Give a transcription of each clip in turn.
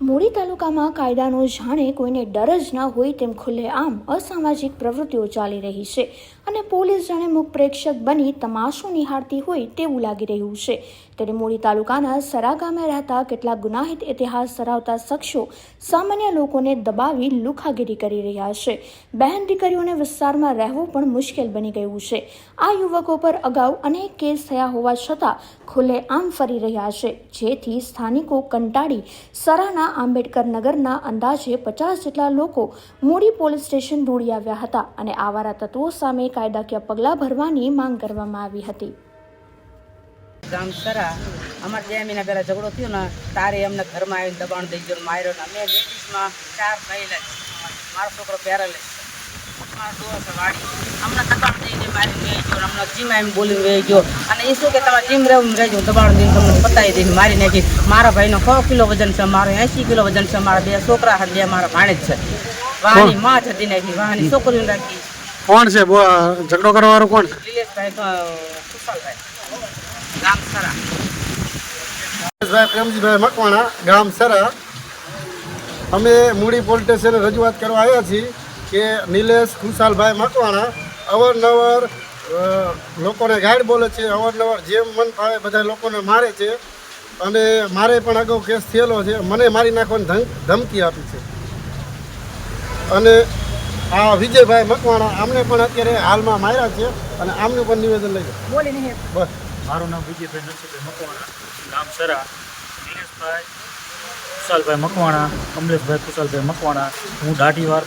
મૂળી તાલુકામાં કાયદાનો જાણે કોઈને ડર જ ના હોય તેમ ખુલ્લેઆમ અસામાજિક પ્રવૃત્તિઓ ચાલી રહી છે. અને પોલીસ જાણે મુખ પ્રેક્ષક બની તમાશો નિહાળતી હોય તેવું લાગી રહ્યું છે. ત્યારે મોડી તાલુકાના સરા ગામે રહેતા કેટલાક ગુનાહિત ઇતિહાસ ધરાવતા શખ્સો સામાન્ય લોકોને દબાવી લુખાગીરી કરી રહ્યા છે. બહેન દીકરીઓને વિસ્તારમાં રહેવું પણ મુશ્કેલ બની ગયું છે. આ યુવકો પર અગાઉ અનેક કેસ થયા હોવા છતાં ખુલ્લેઆમ ફરી રહ્યા છે. જેથી સ્થાનિકો કંટાળી સરાના આંબેડકર નગરના અંદાજે પચાસ જેટલા લોકો મૂડી પોલીસ સ્ટેશન દોડી આવ્યા હતા અને આવારા તત્વો સામે કાયદાકીય પગલાં ભરવાની માંગ કરવામાં આવી હતી. ગામ સરા અમારે જે એમીના પેલા ઝઘડો થયો ને તારે એમને ઘરમાં આવીને દબાણ દઈ ગયો ને માર્યો ને અમે લેડીઝમાં ચાર મહિલા છે. મારો છોકરો મારો વાડી. અમને દબાણ દઈને વહી ગયો હમણાં જીમાં એમ બોલીને વહી ગયો. અને એ શું કે તમારે જીમ રહેવું રહેજો દબાણ દઈને તમને પતાવી દઈને મારી નાખી મારા ભાઈનો સો કિલો વજન છે મારો એંસી કિલો વજન છે મારા બે છોકરા છે બે મારા ભાણેજ છે. વાહની માં જતી નાખી વાહની છોકરીઓ રાખી. કોણ છે? ઝઘડો કરવા વાળું કોણ છે પ્રેમજીભાઈ મકવાણા ગામ સરા. અમે મૂડી પોલીસ સ્ટેશને રજૂઆત કરવા આવ્યા છીએ કે નિલેશ ખુશાલભાઈ મકવાણા અવારનવાર લોકોને ગાઈડ બોલે છે અવારનવાર જેમ મન ફાવે બધા લોકોને મારે છે. અને મારે પણ અગાઉ કેસ થયેલો છે. મને મારી નાખવાની ધમ- ધમકી આપી છે. અને આ વિજયભાઈ મકવાણા આમને પણ અત્યારે હાલમાં માર્યા છે અને આમનું પણ નિવેદન લઈ બોલી નહીં બસ. મારું નામ વિજયભાઈ નરસિંહભાઈ મકવાણા ગામ સરા નિલેશભાઈ કુશાલભાઈ મકવાણા કમલેશભાઈ કુશાલભાઈ મકવાણા હું દાઢી વાર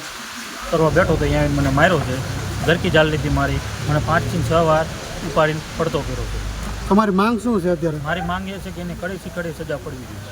કરવા બેઠો તો અહીંયા મને માર્યો છે. ધરકી જાલ લીધી મારી મને પાંચથી છ વાર ઉપાડીને પડતો કર્યો છે. તમારી માંગ શું છે અત્યારે? મારી માંગ એ છે કે એને કડેથી કડે સજા પડવી જોઈએ.